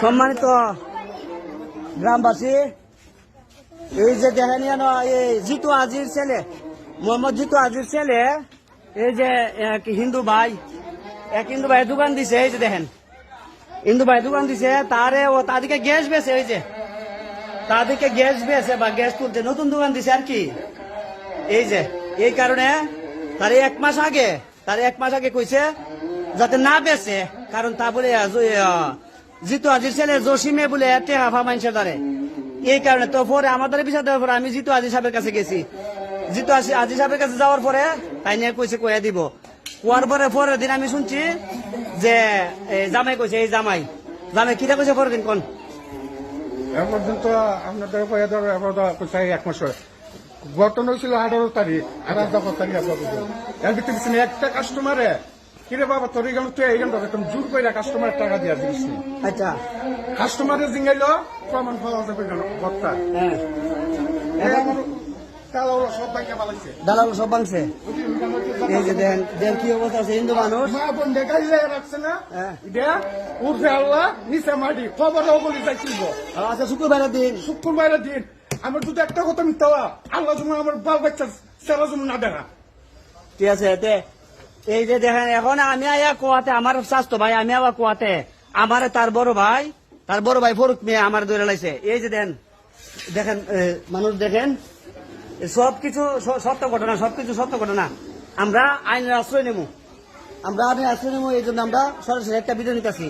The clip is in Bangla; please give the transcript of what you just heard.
সম্মানিত গ্রামবাসী, এই যে দেখেন জিতু আজির ছেলে, মোহাম্মদ জিতু আজির ছেলে, এই যে হিন্দু ভাই, এক হিন্দু ভাই দোকান দিছে, এই যে দেখেন। হিন্দু ভাই দোকান দিছে, তারে ও তাদেরকে গ্যাস বেছে, এই যে। তাদেরকে গ্যাস বেছে বা গ্যাস তুলছে নতুন দোকান দিছে আর কি। এই যে, এই কারণে তার এক মাস আগে, তার এক মাস আগে কইছে, যাতে না বেচে কারণ তা বলে জিতু আজির ছেলে জসিমে বলে টেহা ফা মাইনছে তারে। এই কারণে তো পরে আমাদের বিষয় দেওয়ার পরে আমি জিতু আজি সাহেবের কাছে গেছি। জিতু আজি সাহেবের কাছে যাওয়ার পরে তাই নিয়ে কইছে কয়ে দিব। কোয়ার পরে পরের দিন আমি শুনছি যে জামাই কইছে, এই জামাই জামাই কিটা কইছে পরের দিন কোন? এ পর্যন্ত হয়েছিল আঠারো তারিখ, আর দশ তারিখ এর ভিতরে কাস্টমারে কিরে বাবা তোর এখানে তুই এইখানে দেবে তুমি জোর করে কাস্টমার টাকা দিয়া দিস আচ্ছা। কাস্টমারে জিঙ্গাইল প্রমাণ পাওয়া যাবে কেন? বক্তা হ্যাঁ। দালাল সব ভাঙছে? এই যে দেখেন দেখেন কি অবস্থা আছে হিন্দু মানুষ। রাখছে না? হ্যাঁ। উঠে আল্লাহ নিচে মাটি খবর চাইছিল আচ্ছা শুক্রবারের দিন। শুক্রবারের দিন আমার যদি একটা কথা মিথ্যা আল্লাহ আমার বাল বাচ্চা সেরা যেমন না দেখা ঠিক আছে এই যে দেখেন, এখন আমি আয়া কোয়াতে, আমার স্বাস্থ্য ভাই, আমি আবার কোয়াতে। আমার তার বড় ভাই, তার বড় ভাই ফরুক মেয়ে আমার দৌড়ে লাইছে। এই যে দেন, দেখেন মানুষ দেখেন সবকিছু সব কিছু সত্য ঘটনা, সবকিছু সত্য ঘটনা। আমরা আইনের আশ্রয় নেব। আমরা আইনের আশ্রয় নেব, এই জন্য আমরা সরাসরি একটা ভিডিও নিতেছি।